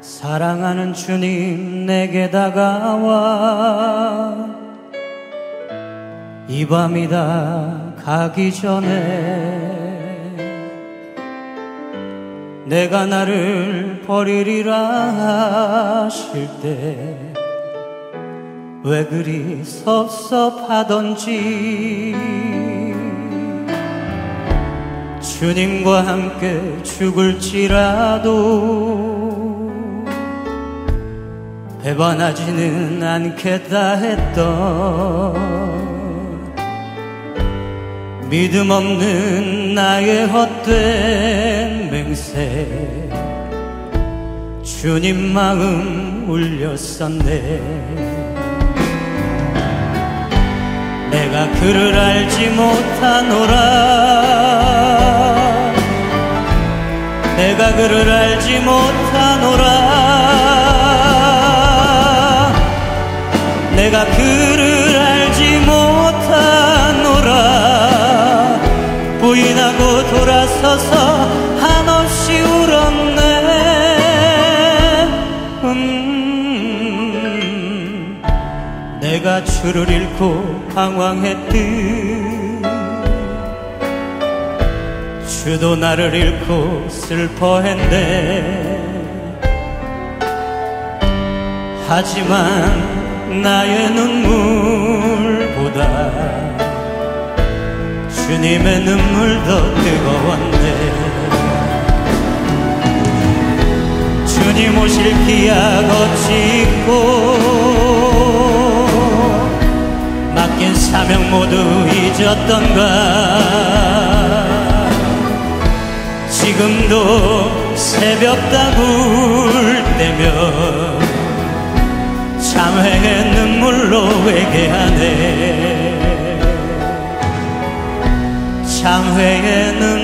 사랑하는 주님 내게 다가와. 이 밤이 다 가기 전에 내가 나를 버리리라 하실 때 왜 그리 섭섭하던지 주님과 함께 죽을지라도 배반하지는 않겠다 했던 믿음 없는 나의 헛된 맹세. 주님 마음 울렸었네. 내가 그를 알지 못하노라 내가 그를 알지 못하노라. 내가 그를 알지 못하노라. 부인하고 돌아서서 한없이 울었네. 음, 내가 주를 잃고 방황했듯 주도 나를 잃고 슬퍼했네. 하지만 나의 눈물보다 주님의 눈물 더 뜨거웠네. 주님 오실 기약 어찌 있고 맡긴 사명 모두 잊었던가 지금도 새벽 다불 때며 참회의 눈물로 회개하네. 참회의 눈